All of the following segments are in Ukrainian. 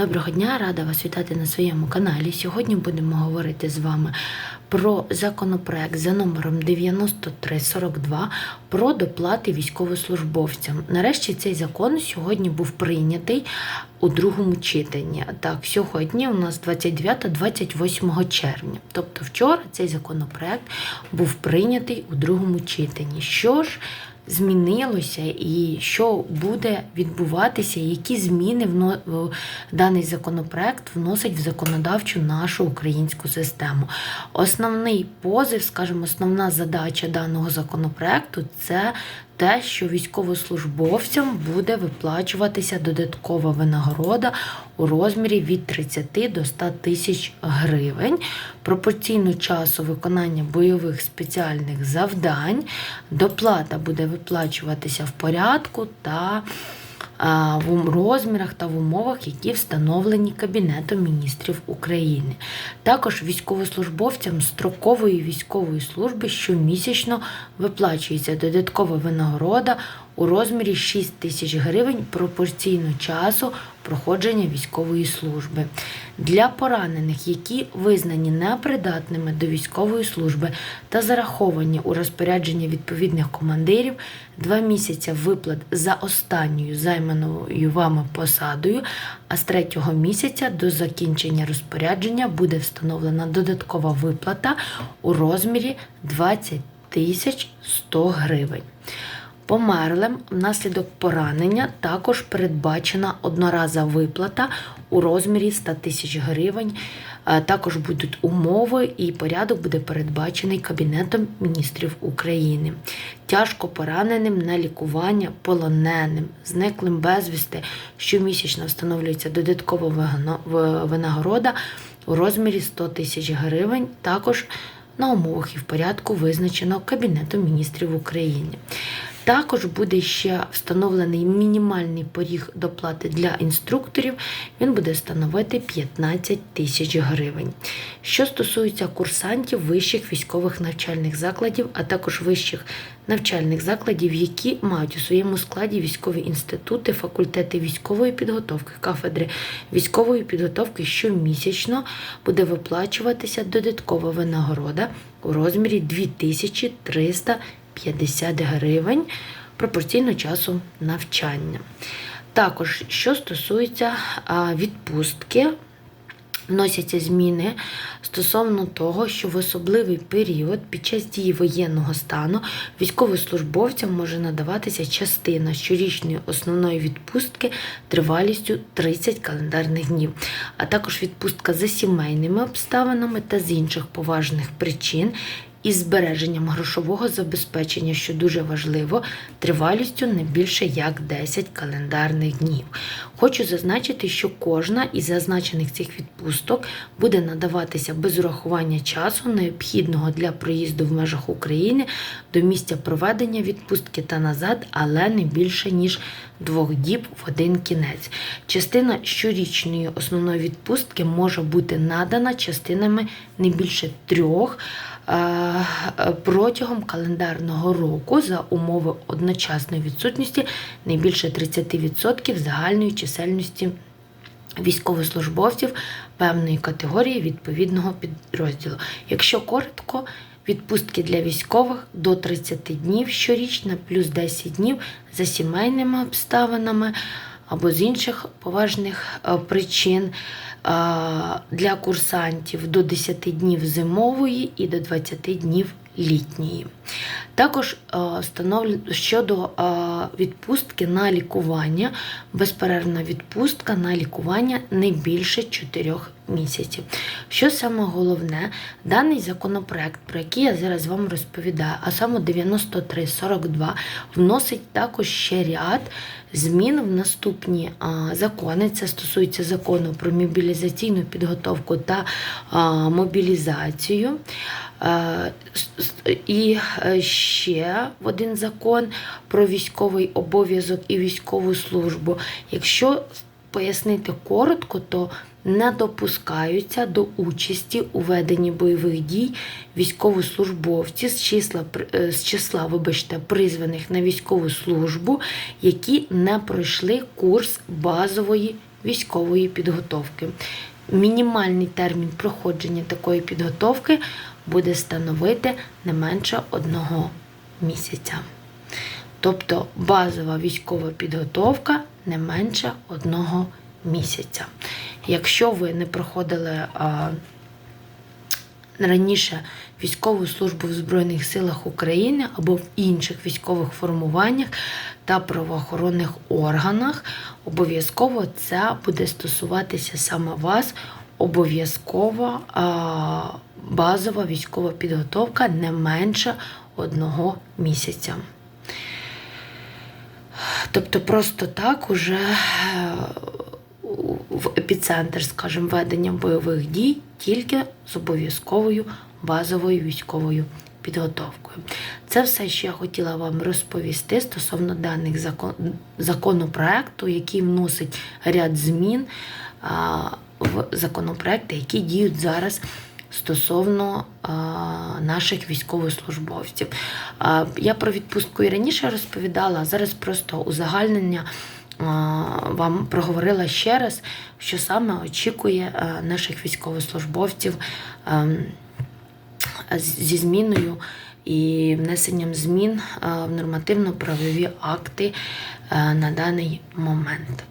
Доброго дня, рада вас вітати на своєму каналі. Сьогодні будемо говорити з вами про законопроект за номером 9342 про доплати військовослужбовцям. Нарешті цей закон сьогодні був прийнятий у другому читанні. Так, сьогодні у нас 29-28 червня. Тобто вчора цей законопроект був прийнятий у другому читанні. Що ж змінилося і що буде відбуватися, які зміни вно... даний законопроект вносить в законодавчу нашу українську систему. Основний позив, скажімо, основна задача даного законопроекту це те, що військовослужбовцям буде виплачуватися додаткова винагорода у розмірі від 30 до 100 тисяч гривень пропорційно часу виконання бойових спеціальних завдань. Доплата буде виплачуватися в порядку та в розмірах та в умовах, які встановлені Кабінетом міністрів України. Також військовослужбовцям строкової військової служби щомісячно виплачується додаткова винагорода у розмірі 6 тисяч гривень пропорційно часу проходження військової служби. Для поранених, які визнані непридатними до військової служби та зараховані у розпорядження відповідних командирів, два місяці виплат за останньою займаною вами посадою, а з третього місяця до закінчення розпорядження буде встановлена додаткова виплата у розмірі 20 тисяч 100 гривень. Померлим внаслідок поранення також передбачена одноразова виплата у розмірі 100 тисяч гривень. Е, Також будуть умови і порядок буде передбачений Кабінетом міністрів України. Тяжко пораненим на лікування, полоненим, зниклим безвісти щомісячно встановлюється додаткова винагорода у розмірі 100 тисяч гривень. Також на умовах і в порядку визначено Кабінетом міністрів України. Також буде ще встановлений мінімальний поріг доплати для інструкторів. Він буде становити 15 тисяч гривень. Що стосується курсантів вищих військових навчальних закладів, а також вищих навчальних закладів, які мають у своєму складі військові інститути, факультети військової підготовки, кафедри військової підготовки щомісячно буде виплачуватися додаткова винагорода у розмірі 2300 50 гривень пропорційно часу навчання. Також, що стосується відпустки, вносяться зміни стосовно того, що в особливий період під час дії воєнного стану військовослужбовцям може надаватися частина щорічної основної відпустки тривалістю 30 календарних днів, а також відпустка за сімейними обставинами та з інших поважних причин. Із збереженням грошового забезпечення, що дуже важливо, тривалістю не більше як 10 календарних днів. Хочу зазначити, що кожна із зазначених цих відпусток буде надаватися без урахування часу, необхідного для проїзду в межах України до місця проведення відпустки та назад, але не більше ніж двох діб в один кінець. Частина щорічної основної відпустки може бути надана частинами не більше трьох протягом календарного року за умови одночасної відсутності не більше 30% загальної чисельності військовослужбовців певної категорії відповідного підрозділу. Якщо коротко, відпустки для військових до 30 днів щорічно, плюс 10 днів за сімейними обставинами або з інших поважних е, причин е, для курсантів до 10 днів зимової і до 20 днів літньої. Також е, щодо е, відпустки на лікування, безперервна відпустка на лікування не більше 4 місяців. Що саме головне, даний законопроект, про який я зараз вам розповідаю, а саме 9342, вносить також ще ряд змін в наступні закони. Це стосується закону про мобілізаційну підготовку та мобілізацію. Е, І е, ще один закон про військовий обов'язок і військову службу. Якщо пояснити коротко, то не допускаються до участі у веденні бойових дій військовослужбовці з числа е, з числа, вибачте, призваних на військову службу, які не пройшли курс базової військової підготовки. Мінімальний термін проходження такої підготовки буде становити не менше одного місяця. Тобто базова військова підготовка не менше одного місяця. Якщо ви не проходили раніше військову службу в Збройних силах України або в інших військових формуваннях та правоохоронних органах, обов'язково це буде стосуватися саме вас. Обов'язкова базова військова підготовка не менше одного місяця. Тобто просто так уже е, в епіцентр, скажімо, ведення бойових дій тільки з обов'язковою базовою військовою підготовкою. Це все, що я хотіла вам розповісти стосовно даних закон, законопроекту, який вносить ряд змін а, в законопроекти, які діють зараз стосовно а, наших військовослужбовців. А, я про відпустку і раніше розповідала, а зараз просто узагальнення вам проговорила ще раз, що саме очікує наших військовослужбовців. Зі зміною і внесенням змін е, в нормативно-правові акти е, на даний момент.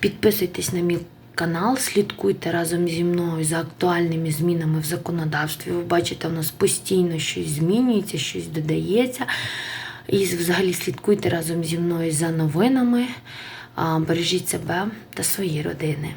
Підписуйтесь на мій канал, слідкуйте разом зі мною за актуальними змінами в законодавстві. Ви бачите, у нас постійно щось змінюється, щось додається. І взагалі слідкуйте разом зі мною за новинами. Бережіть себе та свої родини.